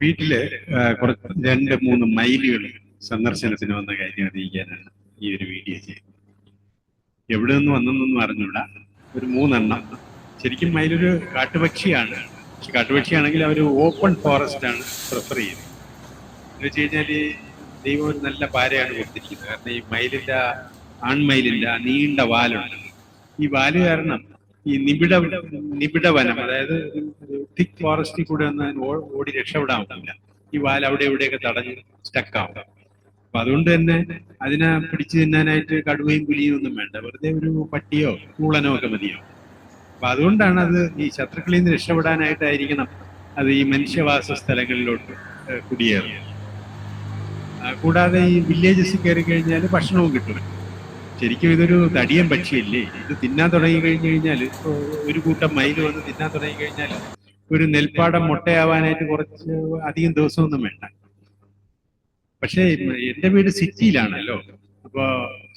വീട്ടിൽ കുറച്ച് രണ്ട് മൂന്ന് മൈലുകൾ സന്ദർശനത്തിന് വന്ന കാര്യം അറിയിക്കാനാണ് ഈ ഒരു വീഡിയോ ചെയ്യുന്നത് എവിടെ നിന്ന് വന്നെന്നൊന്നും അറിഞ്ഞൂടാ. ഒരു മൂന്നെണ്ണം. ശരിക്കും മയിലൊരു കാട്ടുപക്ഷിയാണ്. പക്ഷെ കാട്ടുപക്ഷിയാണെങ്കിൽ അവർ ഓപ്പൺ ഫോറസ്റ്റ് ആണ് പ്രിഫർ ചെയ്യുന്നത്. എന്ന് വെച്ച് കഴിഞ്ഞാൽ ദൈവം ഒരു നല്ല പാരയാണ് കൊടുത്തിരിക്കുന്നത്. കാരണം ഈ മയിലിന്റെ ആൺമയിലിന്റെ നീണ്ട വാലുണ്ട്. ഈ വാൽ കാരണം ഈ നിബിഡ നിബിഡ വനം അതായത് തിക് ഫോറസ്റ്റിൽ കൂടെ ഒന്ന് ഓടി രക്ഷപ്പെടാൻ പറ്റില്ല. ഈ വാൽ അവിടെ ഇവിടെയൊക്കെ തടഞ്ഞ് സ്റ്റക്കാവും അപ്പൊ അതുകൊണ്ട് തന്നെ അതിനെ പിടിച്ചു തിന്നാനായിട്ട് കടുവയും പുലിയും ഒന്നും വേണ്ട. വെറുതെ ഒരു പട്ടിയോ കൂളനോ ഒക്കെ മതിയോ. അപ്പൊ അതുകൊണ്ടാണ് അത് ഈ ശത്രുക്കളിൽ നിന്ന് രക്ഷപ്പെടാനായിട്ടായിരിക്കണം അത് ഈ മനുഷ്യവാസ സ്ഥലങ്ങളിലോട്ട് കുടിയേറിയത് കൂടാതെ ഈ വില്ലേജസിൽ കയറി കഴിഞ്ഞാൽ ഭക്ഷണവും കിട്ടും. ശരിക്കും ഇതൊരു തടിയൻ പക്ഷിയല്ലേ? ഇത് തിന്നാൻ തുടങ്ങി കഴിഞ്ഞു കഴിഞ്ഞാൽ ഒരു കൂട്ടം മയിൽ വന്ന് തിന്നാൻ തുടങ്ങി കഴിഞ്ഞാൽ ഒരു നെൽപ്പാടം മുട്ടയാവാനായിട്ട് കുറച്ച് അധികം ദിവസമൊന്നും വേണ്ട. പക്ഷേ എന്റെ വീട് സിറ്റിയിലാണല്ലോ. അപ്പോൾ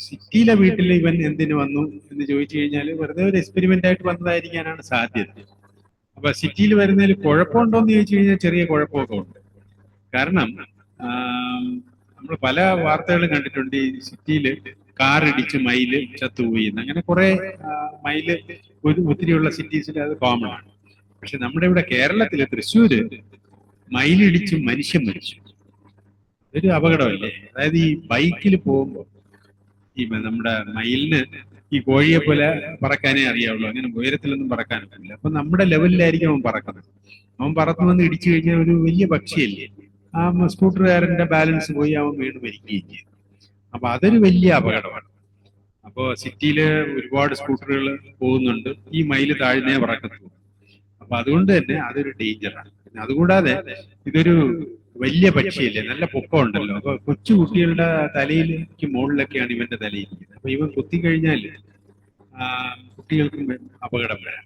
സിറ്റിയിലെ വീട്ടിൽ ഇവൻ എന്തിനു വന്നു എന്ന് ചോദിച്ചു കഴിഞ്ഞാൽ വെറുതെ ഒരു എക്സ്പെരിമെന്റ് ആയിട്ട് വന്നതായിരിക്കാനാണ് സാധ്യത. അപ്പൊ സിറ്റിയിൽ വരുന്നതിൽ കുഴപ്പമുണ്ടോന്ന് ചോദിച്ചു കഴിഞ്ഞാൽ ചെറിയ കുഴപ്പമൊക്കെ ഉണ്ട്. കാരണം നമ്മൾ പല വാർത്തകളും കണ്ടിട്ടുണ്ട്. ഈ സിറ്റിയിൽ കാറിടിച്ച് മയിൽ ചത്തുപോയി എന്ന്. അങ്ങനെ കുറെ മയിൽ ഒത്തിരിയുള്ള സിറ്റീസിൽ അത് കോമൺ ആണ്. പക്ഷെ നമ്മുടെ ഇവിടെ കേരളത്തിലെ തൃശ്ശൂര് മയിലിടിച്ച് മനുഷ്യൻ മരിച്ചു. ഒരു അപകടമല്ലേ? അതായത് ഈ ബൈക്കിൽ പോകുമ്പോൾ ഈ നമ്മുടെ മയിലിന് ഈ കോഴിയെ പോലെ പറക്കാനേ അറിയാവുള്ളൂ. അങ്ങനെ ഉയരത്തിലൊന്നും പറക്കാൻ അപ്പൊ നമ്മുടെ ലെവലിലായിരിക്കും അവൻ പറക്കുന്നത്. അവൻ പറന്നു വന്ന് ഇടിച്ചു കഴിഞ്ഞാൽ ഒരു വലിയ പക്ഷിയല്ലേ? ആ സ്കൂട്ടറുകാരന്റെ ബാലൻസ് പോയി അവൻ വീണ് മരിക്കുകയും ചെയ്യും അപ്പൊ അതൊരു വലിയ അപകടമാണ്. അപ്പോ സിറ്റിയിൽ ഒരുപാട് സ്കൂട്ടറുകൾ പോകുന്നുണ്ട്. ഈ മയിൽ താഴ്ന്നേ പറക്കത്തുള്ളൂ. അപ്പൊ അതുകൊണ്ട് തന്നെ അതൊരു ഡേഞ്ചറാണ് അതുകൂടാതെ ഇതൊരു വലിയ പക്ഷിയല്ലേ നല്ല പൊക്കം ഉണ്ടല്ലോ അപ്പൊ കൊച്ചു കുട്ടികളുടെ തലയിലേക്ക് മുകളിലൊക്കെയാണ് ഇവന്റെ തലയിരിക്കുന്നത്. അപ്പൊ ഇവൻ കുത്തിക്കഴിഞ്ഞാൽ കുട്ടികൾക്കും അപകടം വരാം.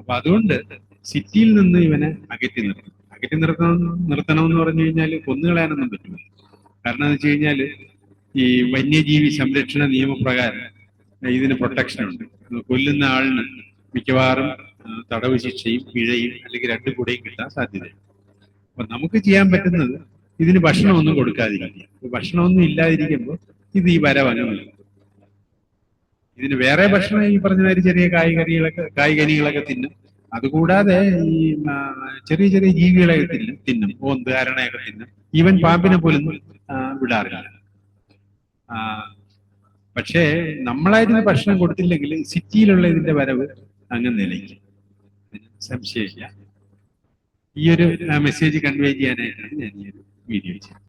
അപ്പൊ അതുകൊണ്ട് സിറ്റിയിൽ നിന്ന് ഇവനെ അകറ്റി നിർത്തും അകറ്റി നിർത്തണം നിർത്തണമെന്ന് പറഞ്ഞു കഴിഞ്ഞാൽ കൊന്നുകളയാനൊന്നും പറ്റില്ല കാരണം എന്ന് വെച്ച് കഴിഞ്ഞാൽ ഈ വന്യജീവി സംരക്ഷണ നിയമപ്രകാരം ഇതിന് പ്രൊട്ടക്ഷൻ ഉണ്ട്. കൊല്ലുന്ന ആളിന് മിക്കവാറും തടവ് ശിക്ഷയും പിഴയും അല്ലെങ്കിൽ രണ്ടും കൂടെയും കിട്ടാൻ സാധ്യതയുണ്ട്. അപ്പൊ നമുക്ക് ചെയ്യാൻ പറ്റുന്നത് ഇതിന് ഭക്ഷണമൊന്നും കൊടുക്കാതിരിക്കുക. ഭക്ഷണമൊന്നും ഇല്ലാതിരിക്കുമ്പോൾ ഇത് ഈ വര വനമില്ല ഇതിന് വേറെ ഭക്ഷണം ഈ പറഞ്ഞ മാതിരി ചെറിയ കായ്കനികളൊക്കെ കായ്കനികളൊക്കെ തിന്നും. അതുകൂടാതെ ഈ ചെറിയ ചെറിയ ജീവികളെയൊക്കെ തിന്നും തിന്നും. ഓന്ത് അരണയൊക്കെ തിന്നും. ഈവൻ പാമ്പിനെ പോലും വിടാറില്ല. പക്ഷേ നമ്മളായിരുന്നു ഭക്ഷണം കൊടുത്തില്ലെങ്കിൽ സിറ്റിയിലുള്ള ഇതിന്റെ വരവ് അങ്ങ് നിലയ്ക്കും. സംശയമില്ല. ഈ ഒരു മെസ്സേജ് കൺവേ ചെയ്യാനായിട്ടാണ് ഞാൻ ഈ ഒരു വീഡിയോ ചെയ്തത്.